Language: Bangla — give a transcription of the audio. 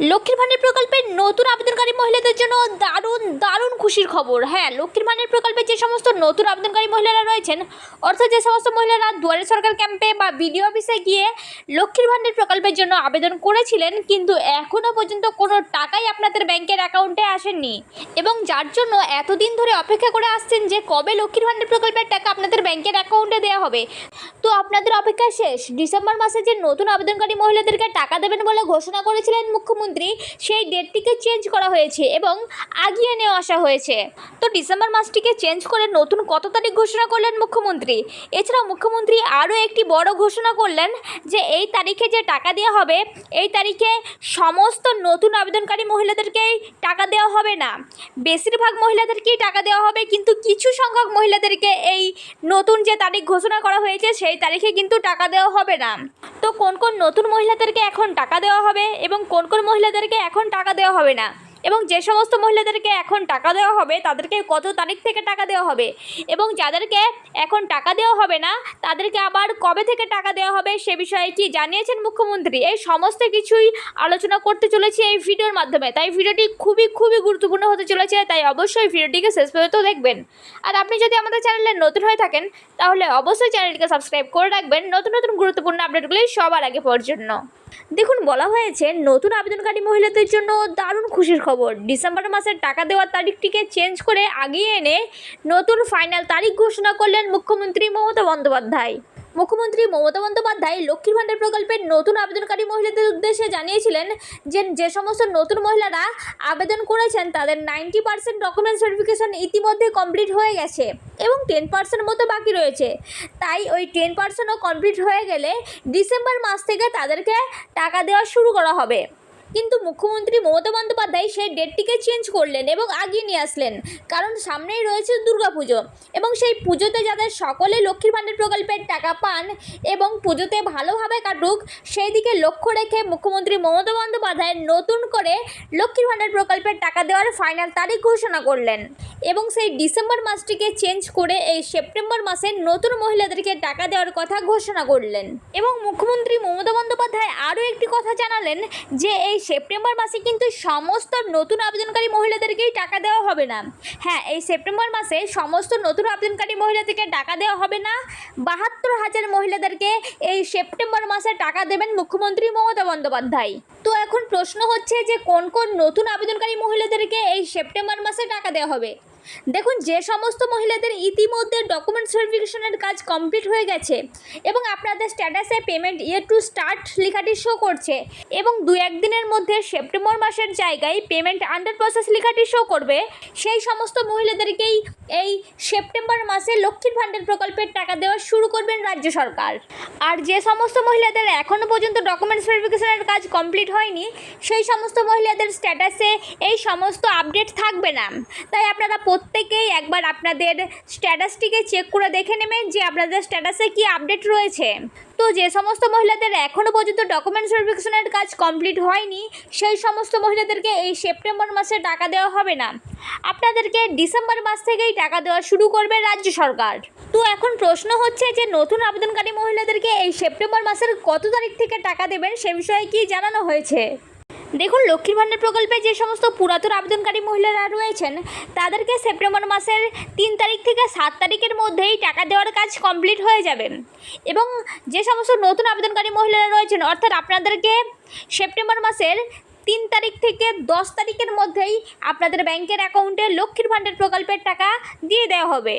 লক্ষ্মীর ভাণ্ডার প্রকল্পের নতুন আবেদনকারী মহিলাদের জন্য দারুণ দারুণ খুশির খবর। হ্যাঁ লক্ষ্মীর ভাণ্ডার প্রকল্পে যে সমস্ত নতুন আবেদনকারী মহিলারা রয়েছেন, অর্থাৎ যে সমস্ত মহিলারা দুয়ারে সরকার ক্যাম্পে বা বিডিও অফিসে গিয়ে লক্ষ্মীর ভাণ্ডার প্রকল্পের জন্য আবেদন করেছিলেন, কিন্তু এখনও পর্যন্ত কোনো টাকাই আপনাদের ব্যাংকের অ্যাকাউন্টে আসেননি। এবং যার জন্য এতদিন ধরে অপেক্ষা করে আসছেন যে কবে লক্ষ্মীর ভাণ্ডার প্রকল্পের টাকা আপনাদের ব্যাংকের অ্যাকাউন্টে দেওয়া হবে। তো আপনাদের অপেক্ষা শেষ। ডিসেম্বর মাসে যে নতুন আবেদনকারী মহিলাদেরকে টাকা দেবেন বলে ঘোষণা করেছিলেন মুখ্যমন্ত্রী, সেই ডেটটিকে চেঞ্জ করা হয়েছে এবং আগিয়ে নেওয়া আসা হয়েছে। তো ডিসেম্বর মাসটিকে চেঞ্জ করে নতুন কত তারিখ ঘোষণা করলেন মুখ্যমন্ত্রী? এছাড়াও মুখ্যমন্ত্রী আরও একটি বড় ঘোষণা করলেন যে এই তারিখে যে টাকা দেওয়া হবে, এই তারিখে সমস্ত নতুন আবেদনকারী মহিলাদেরকেই টাকা দেওয়া হবে না। বেশিরভাগ মহিলাদেরকেই টাকা দেওয়া হবে, কিন্তু কিছু সংখ্যক মহিলাদেরকে এই নতুন যে তারিখ ঘোষণা করা হয়েছে, সেই তারিখে কিন্তু টাকা দেওয়া হবে না। তো কোন কোন নতুন মহিলাদেরকে এখন টাকা দেওয়া হবে এবং কোন কোন মহিলাদেরকে এখন টাকা দেওয়া হবে না? এবং যে সমস্ত মহিলাদেরকে এখন টাকা দেওয়া হবে, তাদেরকে কত তারিখ থেকে টাকা দেওয়া হবে? এবং যাদেরকে এখন টাকা দেওয়া হবে না, তাদেরকে আবার কবে থেকে টাকা দেওয়া হবে সে বিষয়ে কি জানিয়েছেন মুখ্যমন্ত্রী? এই সমস্ত কিছুই আলোচনা করতে চলেছি এই ভিডিওর মাধ্যমে। তাই ভিডিওটি খুবই খুবই গুরুত্বপূর্ণ হতে চলেছে, তাই অবশ্যই ভিডিওটিকে শেষ পর্যন্ত দেখবেন। আর আপনি যদি আমাদের চ্যানেলে নতুন হয়ে থাকেন, তাহলে অবশ্যই চ্যানেলটিকে সাবস্ক্রাইব করে রাখবেন নতুন নতুন গুরুত্বপূর্ণ আপডেটগুলি সবার আগে জন্য। দেখুন, বলা হয়েছে নতুন আবেদনকারী মহিলাদের জন্য দারুণ খুশির খবর। ডিসেম্বর মাসের টাকা দেওয়ার তারিখটিকে চেঞ্জ করে আগিয়ে এনে নতুন ফাইনাল তারিখ ঘোষণা করলেন মুখ্যমন্ত্রী মমতা বন্দ্যোপাধ্যায়। মুখ্যমন্ত্রী মমতা বন্দ্যোপাধ্যায় লক্ষ্মীর ভাণ্ডার প্রকল্পের নতুন আবেদনকারী মহিলাদের উদ্দেশ্যে জানিয়েছিলেন যে যে সমস্ত নতুন মহিলারা আবেদন করেছেন, তাদের নাইনটি পার্সেন্ট ডকুমেন্ট সার্টিফিকেশন ইতিমধ্যে কমপ্লিট হয়ে গেছে এবং টেন পার্সেন্ট মতো বাকি রয়েছে। তাই ওই টেন পার্সেন্টও কমপ্লিট হয়ে গেলে ডিসেম্বর মাস থেকে তাদেরকে টাকা দেওয়া শুরু করা হবে। কিন্তু মুখ্যমন্ত্রী মমতা বন্দ্যোপাধ্যায় সেই ডেটটিকে চেঞ্জ করলেন এবং আগিয়ে নিয়ে আসলেন। কারণ সামনেই রয়েছে দুর্গাপুজো এবং সেই পুজোতে যাদের সকলে লক্ষ্মীর ভাণ্ডার প্রকল্পের টাকা পান এবং পুজোতে ভালোভাবে কাটুক, সেই দিকে লক্ষ্য রেখে মুখ্যমন্ত্রী মমতা বন্দ্যোপাধ্যায় নতুন করে লক্ষ্মীর ভাণ্ডার প্রকল্পের টাকা দেওয়ার ফাইনাল তারিখ ঘোষণা করলেন এবং সেই ডিসেম্বর মাসটিকে চেঞ্জ করে এই সেপ্টেম্বর মাসে নতুন মহিলাদেরকে টাকা দেওয়ার কথা ঘোষণা করলেন। এবং মুখ্যমন্ত্রী মমতা বন্দ্যোপাধ্যায় আরও একটি কথা জানালেন যে এই সেপ্টেম্বর মাসে কিন্তু সমস্ত নতুন আবেদনকারী মহিলাদেরকেই টাকা দেওয়া হবে না। হ্যাঁ এই সেপ্টেম্বর মাসে সমস্ত নতুন আবেদনকারী মহিলাদেরকে টাকা দেওয়া হবে না। বাহাত্তর হাজার মহিলাদেরকে এই সেপ্টেম্বর মাসে টাকা দেবেন মুখ্যমন্ত্রী মমতা বন্দ্যোপাধ্যায়। তো এখন প্রশ্ন হচ্ছে যে কোন কোন নতুন আবেদনকারী মহিলাদেরকে এই সেপ্টেম্বর মাসে টাকা দেওয়া হবে? দেখুন, যে সমস্ত মহিলাদের ইতিমধ্যে ডকুমেন্টস ভেরিফিকেশনের কাজ কমপ্লিট হয়ে গেছে এবং আপনাদের স্ট্যাটাসে পেমেন্ট ইয়ে টু স্টার্ট লেখাটি শো করছে এবং দু একদিনের মধ্যে সেপ্টেম্বর মাসের জায়গায় পেমেন্ট আন্ডার প্রসেস লেখাটি শো করবে, সেই সমস্ত মহিলাদেরকেই এই সেপ্টেম্বর মাসে লক্ষ্মীর ভাণ্ডার প্রকল্পের টাকা দেওয়া শুরু করবেন রাজ্য সরকার। আর যে সমস্ত মহিলাদের এখনও পর্যন্ত ডকুমেন্টস ভেরিফিকেশনের কাজ কমপ্লিট হয়নি, সেই সমস্ত মহিলাদের স্ট্যাটাসে এই সমস্ত আপডেট থাকবে না। তাই আপনারা প্রত্যেকেই একবার আপনাদের স্ট্যাটাসটিকে চেক করে দেখে নেবেন যে আপনাদের স্ট্যাটাসে কি আপডেট রয়েছে। তো যে সমস্ত মহিলাদের এখনও পর্যন্ত ডকুমেন্টস ভেরিফিকেশনের কাজ কমপ্লিট হয়নি, সেই সমস্ত মহিলাদেরকে এই সেপ্টেম্বর মাসে টাকা দেওয়া হবে না। আপনাদেরকে ডিসেম্বর মাস থেকেই টাকা দেওয়া শুরু করবে রাজ্য সরকার। তো এখন প্রশ্ন হচ্ছে যে নতুন আবেদনকারী মহিলাদেরকে এই সেপ্টেম্বর মাসের কত তারিখ থেকে টাকা দেবেন, সে বিষয়ে কি জানানো হয়েছে? দেখুন, লক্ষ্মীর ভাণ্ডার প্রকল্পে যে সমস্ত পুরাতন আবেদনকারী মহিলারা রয়েছেন, তাদেরকে সেপ্টেম্বর মাসের তিন তারিখ থেকে সাত তারিখের মধ্যেই টাকা দেওয়ার কাজ কমপ্লিট হয়ে যাবে। এবং যে সমস্ত নতুন আবেদনকারী মহিলারা রয়েছেন, অর্থাৎ আপনাদেরকে সেপ্টেম্বর মাসের তিন তারিখ থেকে দশ তারিখের মধ্যেই আপনাদের ব্যাংকের অ্যাকাউন্টে লক্ষ্মীর ভাণ্ডার প্রকল্পের টাকা দিয়ে দেওয়া হবে।